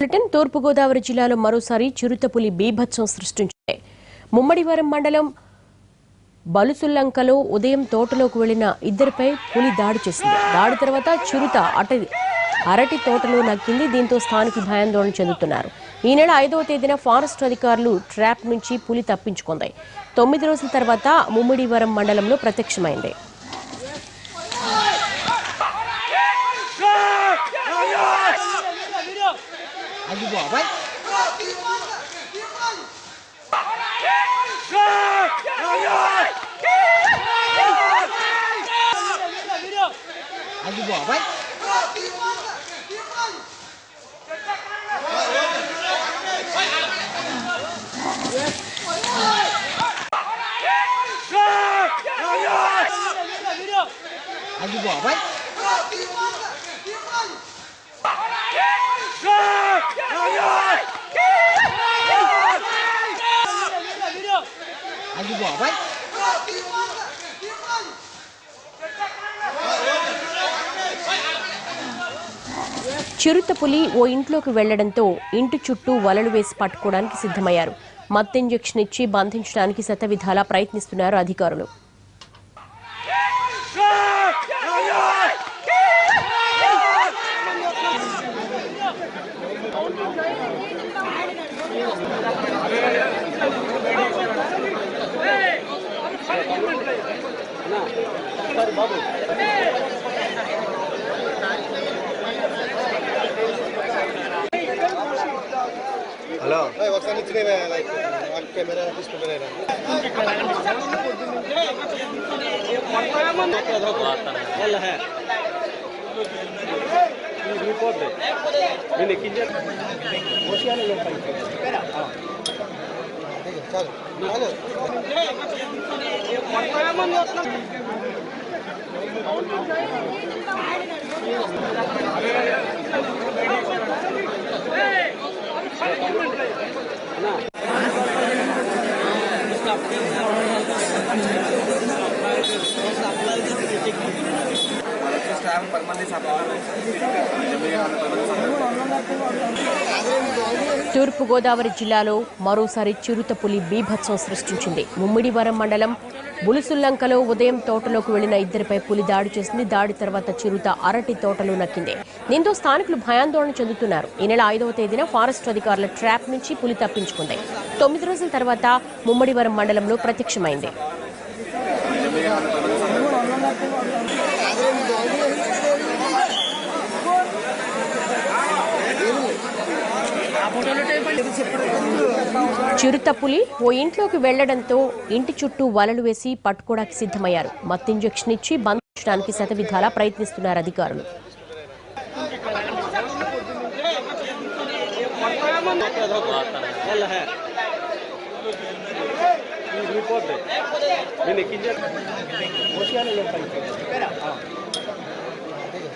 Bulletin తూర్పుగోదావరి జిల్లాలో మరోసారి చిరుతపులి బీభత్సం సృష్టించింది. ముమ్మడివరం మండలం బలుసుల్లంకలో ఉదయం తోటలోకి వెళ్ళిన ఇద్దరిపై పులి దాడి చేసింది. దాడి తర్వాత చిరుత అట అరటి తోటలో నక్కింది దీంతో స్థానిక భయాందోళన చెందుతున్నారు. ఈ నెల ఐదవ తేదీన ఫారెస్ట్ అధికారులు ట్రాప్ నుంచి పులి తప్పించుకుంది. తొమ్మిది రోజుల తర్వాత ముమ్మిడివరం మండలంలో ప్రత్యక్షమైంది. అయ్యి బాబాయ్ అయ్యి బాబాయ్ అయ్యి బాబాయ్ అయ్యి బాబాయ్ చిరుతపులి ఓ ఇంట్లోకి వెళ్ళడంతో ఇంటి చుట్టూ వలలు వేసి పట్టుకోవడానికి సిద్ధమయ్యారు. మత్తు ఇంజెక్షన్ ఇచ్చి బంధించడానికి శతవిధాలా ప్రయత్నిస్తున్నారు అధికారులు. హలో ఒకసారి ఇచ్చిన లైక్ కెమెరా తీసుకుంటారా నేను ఎక్కించా చాలు చాలు తూర్పుగోదావరి జిల్లాలో మరోసారి చిరుతపులి బీభత్సం సృష్టించింది. ముమ్మిడివరం మండలం బులుసుల్లంకలో ఉదయం తోటలోకి వెళ్ళిన ఇద్దరిపై పులి దాడి చేసింది. దాడి తర్వాత చిరుత అరటి తోటలో నక్కింది. దీంతో స్థానికులు భయాందోళన చెందుతున్నారు. ఈ నెల ఐదవ తేదీన ఫారెస్ట్ అధికారుల ట్రాప్ నుంచి పులి తప్పించుకుంది. తొమ్మిది రోజుల తర్వాత ముమ్మడివరం మండలంలో ప్రత్యక్షమైంది. చిరుతపులి ఓ ఇంట్లోకి వెళ్ళడంతో ఇంటి చుట్టూ వలలు వేసి పట్టుకోవడానికి సిద్ధమయ్యారు. మత్తు ఇంజెక్షన్ ఇచ్చి బంధించడానికి శతవిధాలా ప్రయత్నిస్తున్నారు అధికారులు. నేను